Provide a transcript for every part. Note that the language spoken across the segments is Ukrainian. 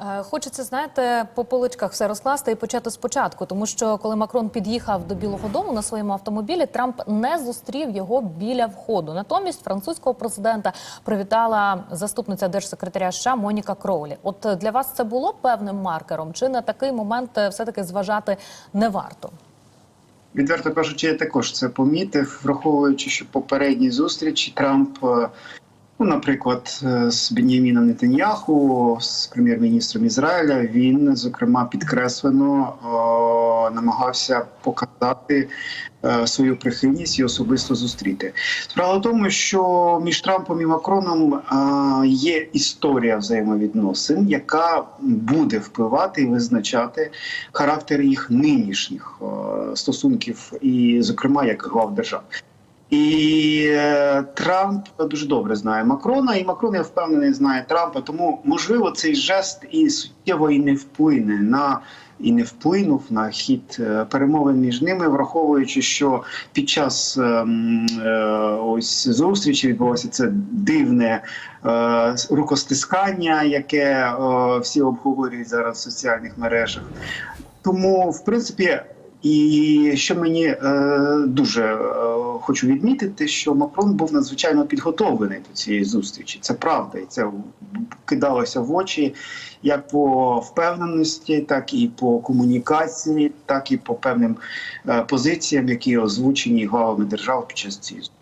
Е, Хочеться, знаєте, по поличках все розкласти і почати спочатку, тому що коли Макрон під'їхав до Білого Дому на своєму автомобілі, Трамп не зустрів його біля входу. Натомість французького президента привітала заступниця держсекретаря США Моніка Кроулі. От для вас це було певним маркером, чи на такий момент е, все-таки зважати не варто? Відверто кажучи, я також це помітив, враховуючи, що попередні зустрічі Трамп, е, ну, наприклад, е, з Беняміном Нетаньяху, з прем'єр-міністром Ізраїля, він зокрема підкреслено е, намагався показати е, свою прихильність і особисто зустріти. Справа в тому, що між Трампом і Макроном е, є історія взаємовідносин, яка буде впливати і визначати характер їх нинішніх е, стосунків, і, зокрема, як глав держав. І е, Трамп дуже добре знає Макрона, і Макрон, я впевнений, знає Трампа. Тому можливо цей жест і суттєво і не вплине на і не вплинув на хід е, перемовин між ними, враховуючи, що під час е, м, е, ось зустрічі відбулося це дивне рукостискання, яке всі обговорюють зараз в соціальних мережах. Тому, в принципі, і що мені дуже хочу відмітити, що Макрон був надзвичайно підготовлений до цієї зустрічі. Це правда, і це кидалося в очі як по впевненості, так і по комунікації, так і по певним е, позиціям, які озвучені главами держав під час цієї зустрічі.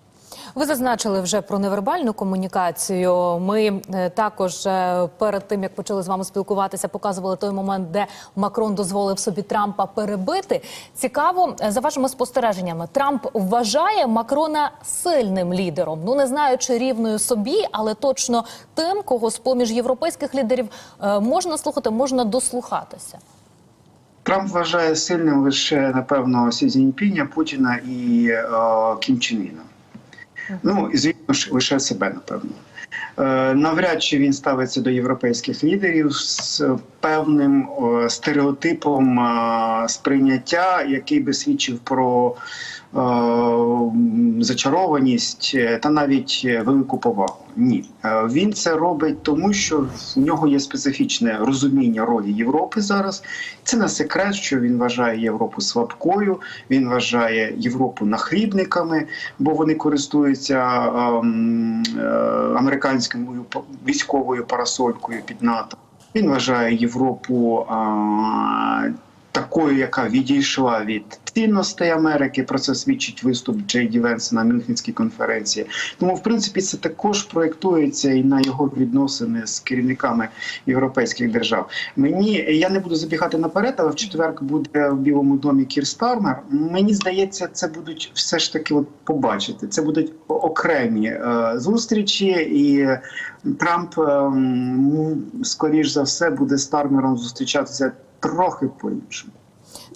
Ви зазначили вже про невербальну комунікацію. Ми е, також е, перед тим як почали з вами спілкуватися, показували той момент, де Макрон дозволив собі Трампа перебити. Цікаво, е, за вашими спостереженнями, Трамп вважає Макрона сильним лідером. Ну не знаю, чи рівною собі, але точно тим, кого з поміж європейських лідерів можна слухати, можна дослухатися. Трамп вважає сильним лише напевно Сі Цзіньпіня, Путіна і Кім Чен Іна. Ну і звісно ж лише себе, напевно. Е, навряд чи він ставиться до європейських лідерів з певним е, стереотипом е, сприйняття, який би свідчив про зачарованість е, та навіть е, велику повагу. Ні, Е, він це робить тому, що в нього є специфічне розуміння ролі Європи зараз. Це не секрет, що він вважає Європу слабкою, він вважає Європу нахлібниками, бо вони користуються ем, е, американською військовою парасолькою під НАТО. Він вважає Європу а, такою, яка відійшла від цінностей Америки. Про це свідчить виступ Джей Ді Венса на Мюнхенській конференції. Тому, в принципі, це також проєктується і на його відносини з керівниками європейських держав. Мені я не буду забігати наперед, але в четвер буде в Білому домі Кір Стармер. Мені здається, це будуть все ж таки от побачити. Це будуть окремі е, зустрічі, і Трамп, ем, скоріш за все, буде Стармером зустрічатися трохи по-іншому.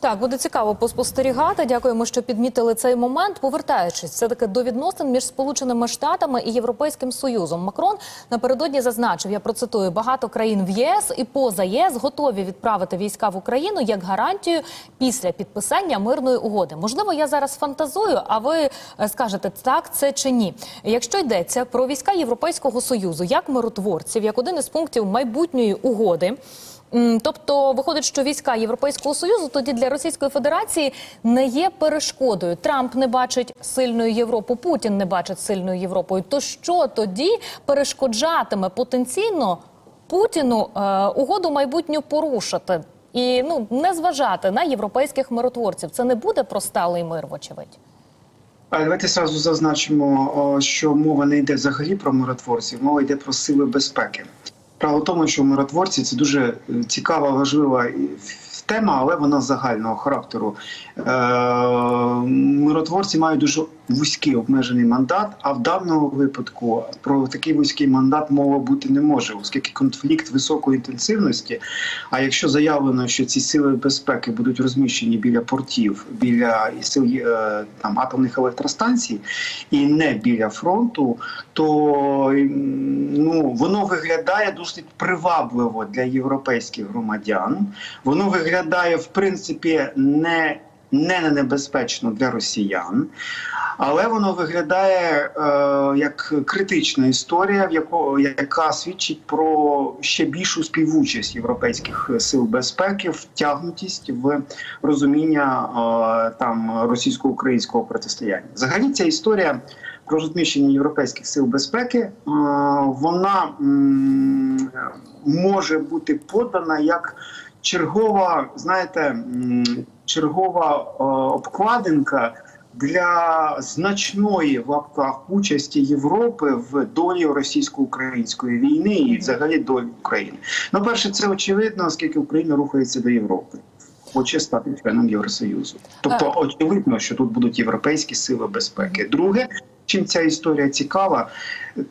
Так, буде цікаво поспостерігати. Дякуємо, що підмітили цей момент. Повертаючись все таки до відносин між Сполученими Штатами і Європейським Союзом. Макрон напередодні зазначив, я процитую, багато країн в ЄС і поза ЄС готові відправити війська в Україну як гарантію після підписання мирної угоди. Можливо, я зараз фантазую, а ви е, скажете так, це чи ні. Якщо йдеться про війська Європейського союзу як миротворців, як один із пунктів майбутньої угоди. Тобто виходить, що війська Європейського союзу тоді для Російської Федерації не є перешкодою. Трамп не бачить сильної Європу, Путін не бачить сильною Європою. То що тоді перешкоджатиме потенційно Путіну е, угоду майбутню порушити і ну не зважати на європейських миротворців? Це не буде про сталий мир, вочевидь. Давайте зразу зазначимо, що мова не йде взагалі про миротворців, мова йде про сили безпеки. Право в тому, що миротворці це дуже е, цікава, важлива тема, але вона загального характеру. Е, миротворці мають дуже вузький обмежений мандат, а в даному випадку про такий вузький мандат мова бути не може, оскільки конфлікт високої інтенсивності. А якщо заявлено, що ці сили безпеки будуть розміщені біля портів, біля сил е, там атомних електростанцій і не біля фронту, то ну воно виглядає досить привабливо для європейських громадян. Воно виглядає в принципі не не небезпечно для росіян, але воно виглядає е, як критична історія, в яко, яка свідчить про ще більшу співучасть європейських сил безпеки, втягнутість в розуміння е, там російсько-українського протистояння. Взагалі, ця історія про розміщення європейських сил безпеки, е, вона може бути подана як чергова, знаєте, чергова е, обкладинка для значної в лапках участі Європи в долі російсько-української війни і взагалі долі України. Ну, перше, це очевидно, оскільки Україна рухається до Європи. Хоче стати членом Євросоюзу, тобто очевидно, що тут будуть європейські сили безпеки. Друге, чим ця історія цікава,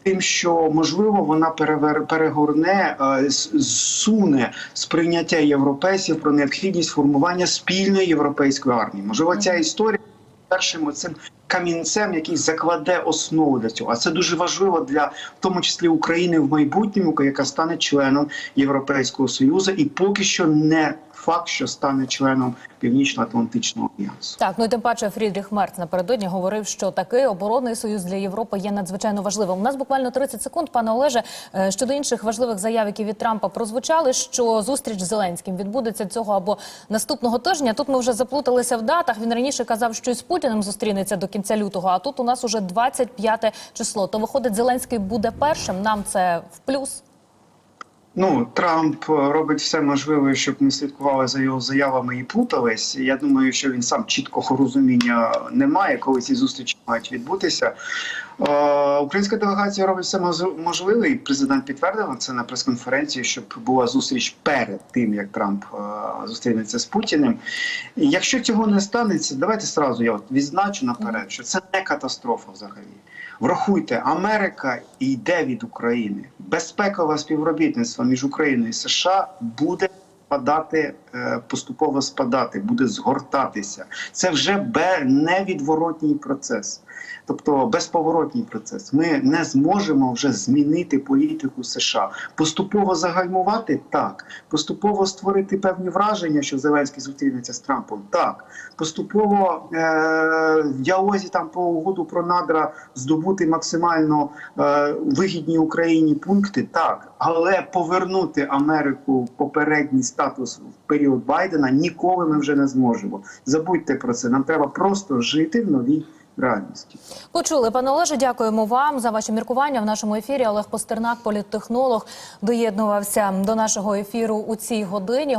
тим, що можливо вона перевер перегорне е, зсуне сприйняття європейців про необхідність формування спільної європейської армії. Можливо, ця історія першим цим камінцем, який закладе основу для цього. А це дуже важливо для в тому числі України в майбутньому, яка стане членом Європейського союзу, і поки що не факт, що стане членом Північно-Атлантичного альянсу. Так, ну і тим паче Фрідріх Мерц напередодні говорив, що такий оборонний союз для Європи є надзвичайно важливим. У нас буквально 30 секунд, пане Олеже. Е, Щодо інших важливих заяв, які від Трампа прозвучали, що зустріч з Зеленським відбудеться цього або наступного тижня. Тут ми вже заплуталися в датах. Він раніше казав, що з Путіним зустрінеться до кінця лютого. А тут у нас уже 25 число. То виходить, Зеленський буде першим. Нам це в плюс. Ну, Трамп е, робить все можливе, щоб ми слідкували за його заявами і плутались. Я думаю, що він сам чіткого розуміння не має, коли ці зустрічі мають відбутися. Е, Українська делегація робить все можливе, і президент підтвердив це на прес-конференції, щоб була зустріч перед тим, як Трамп е, зустрінеться з Путіним. І якщо цього не станеться, давайте сразу я от відзначу наперед, що це не катастрофа взагалі. Врахуйте, Америка йде від України. Безпекове співробітництво між Україною і США буде спадати, е, поступово спадати, буде згортатися. Це вже невідворотній процес. Тобто безповоротній процес. Ми не зможемо вже змінити політику США. Поступово загальмувати так, поступово створити певні враження, що Зеленський зустрінеться з Трампом. Так, поступово е- в діалозі там по угоду про надра здобути максимально е- вигідні Україні пункти. Так, але повернути Америку в попередній статус в період Байдена ніколи ми вже не зможемо. Забудьте про це. Нам треба просто жити в новій реальності. Почули, пане Олеже, дякуємо вам за ваші міркування в нашому ефірі. Олег Постернак, політтехнолог, доєднувався до нашого ефіру у цій годині.